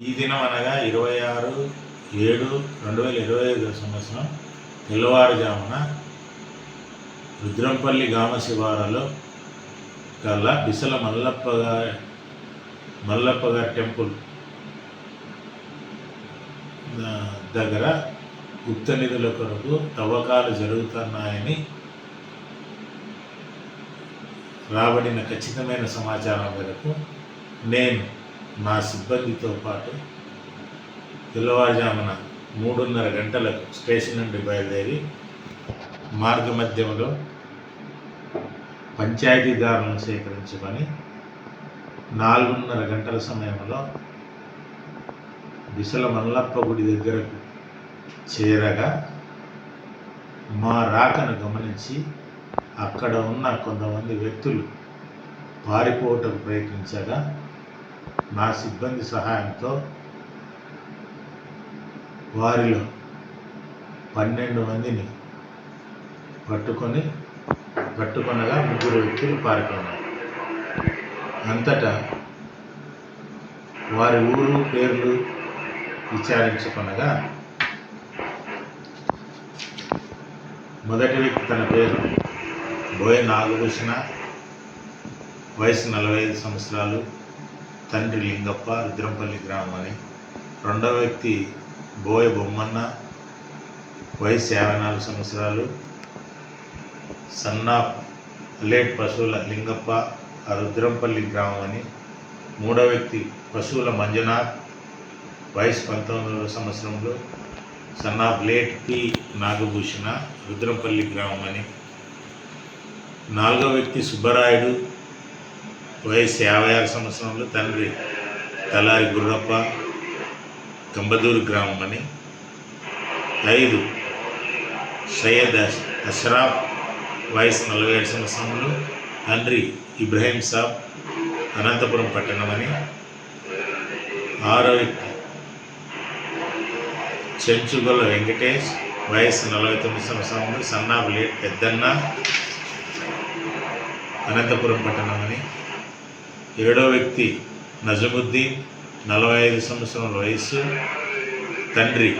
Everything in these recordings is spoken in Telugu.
ఈ దినం అనగా ఇరవై ఆరు ఏడు రెండు వేల ఇరవై ఐదు సంవత్సరం తెల్లవారుజామున రుద్రంపల్లి గ్రామ శివారులో గల బిసల మల్లప్పగా మల్లప్పగారి టెంపుల్ దగ్గర గుప్త నిధుల కొరకు తవ్వకాలు జరుగుతున్నాయని రాబడిన ఖచ్చితమైన సమాచారం మేరకు నేను నా సిబ్బందితో పాటు తెల్లవారుజామున మూడున్నర గంటలకు స్టేషన్ నుండి బయలుదేరి మార్గ మధ్యంలో పంచాయతీదారులను సేకరించుకొని నాలుగున్నర గంటల సమయంలో బిసల మల్లప్ప గుడి దగ్గరకు చేరగా మా రాకను గమనించి అక్కడ ఉన్న కొంతమంది వ్యక్తులు పారిపోవటకు ప్రయత్నించగా నా సిబ్బంది సహాయంతో వారిలో పన్నెండు మందిని పట్టుకొని పట్టుకొనగా ముగ్గురు వ్యక్తులు పారిపోయినారు. అంతటా వారి ఊరు పేర్లు విచారించుకొనగా మొదటి వ్యక్తి తన పేరు బోయ నాగభూషణ వయసు నలభై ఐదు సంవత్సరాలు. తండ్రి లింగప్ప రుద్రంపల్లి గ్రామం అని రెండవ వ్యక్తి బోయ బొమ్మన్న వయసు యాభై నాలుగు సంవత్సరాలు. సన్నా లేట్ పశువుల లింగప్ప రుద్రంపల్లి గ్రామం అని మూడవ వ్యక్తి పశువుల మంజునాథ్ వయసు పంతొమ్మిదవ సంవత్సరంలో. సన్నా లేట్ పి నాగభూషణ రుద్రంపల్లి గ్రామం అని నాలుగవ వ్యక్తి సుబ్బరాయుడు వయసు యాభై ఆరు సంవత్సరంలో తండ్రి తలారి గుర్రప్ప కంబదూరు గ్రామం అని. ఐదు సయ్యద్ అష్రాఫ్ వయసు నలభై ఏడు సంవత్సరంలో తండ్రి ఇబ్రహీం సాబ్ అనంతపురం పట్టణం అని. ఆరో వ్యక్తి చెంచుగొల్ల వెంకటేష్ వయసు నలభై తొమ్మిది సంవత్సరంలో సన్నాపు లేట్ పెద్దన్న అనంతపురం పట్టణం అని. ఏడో వ్యక్తి నజముద్దీన్ నలభై ఐదు సంవత్సరాల వయస్సు తండ్రి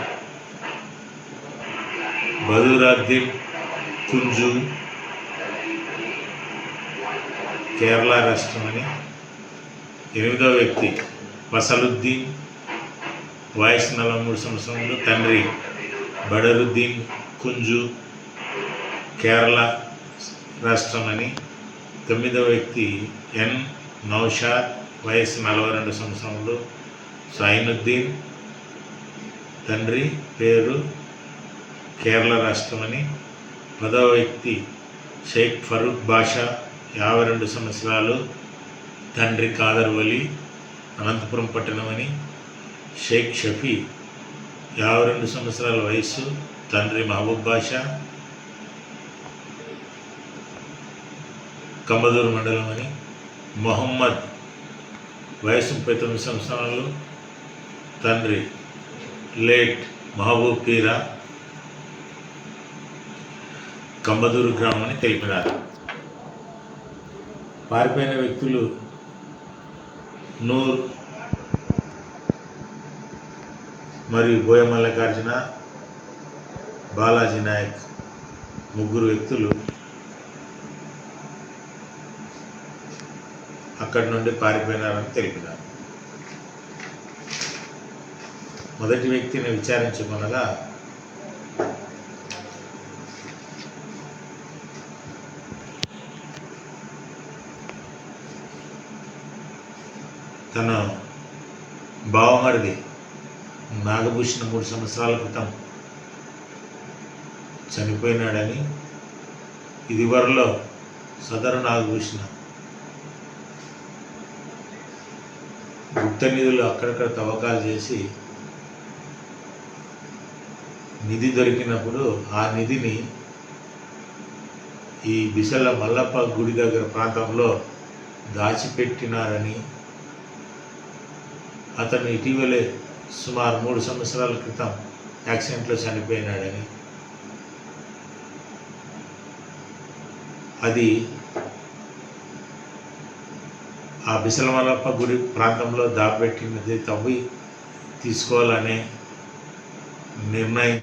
బదురాద్దీన్ కుంజు కేరళ రాష్ట్రం అని ఎనిమిదో వ్యక్తి ఫసలుద్దీన్ వయసు నలభై మూడు సంవత్సరంలో తండ్రి బడరుద్దీన్ కుంజు కేరళ రాష్ట్రం అని తొమ్మిదవ వ్యక్తి ఎన్ నౌషాద్ వయసు నలభై రెండు సంవత్సరంలో సైనుద్దీన్ తండ్రి పేరు కేరళ రాష్ట్రమని. పదవ వ్యక్తి షేక్ ఫరూక్ బాషా యాభై రెండు సంవత్సరాలు. తండ్రి కాదర్ వలి అనంతపురం పట్టణమని. షేక్ షఫీ యాభై రెండు సంవత్సరాల వయస్సు. తండ్రి మహబూబ్ బాషా కంబదూరు మండలం అని మొహమ్మద్ వయసు ముప్పై తొమ్మిది సంవత్సరాలు తండ్రి లేట్ మహబూబ్ పీరా కంబదూరు గ్రామాన్ని తెలిపినారు. పారిపోయిన వ్యక్తులు నూర్ మరియు బోయ మల్లికార్జున బాలాజీ నాయక్ ముగ్గురు వ్యక్తులు అక్కడి నుండి పారిపోయినారని తెలిపినారు. మొదటి వ్యక్తిని విచారించుకొనగా తన బావమరిది నాగభూషణ మూడు సంవత్సరాల క్రితం చనిపోయినాడని ఇదివరలో సదరు నాగభూషణ గుప్త నిధులు అక్కడక్కడ తవ్వకాలు చేసి నిధి దొరికినప్పుడు ఆ నిధిని ఈ బిసల మల్లప్ప గుడి దగ్గర ప్రాంతంలో దాచిపెట్టినారని అతను ఇటీవలే సుమారు మూడు సంవత్సరాల క్రితం యాక్సిడెంట్లో చనిపోయినాడని. అది ఆ బిసలమలప్ప గుడి ప్రాంతంలో దాపెట్టినది తవ్వి తీసుకోవాలనే నిర్ణయం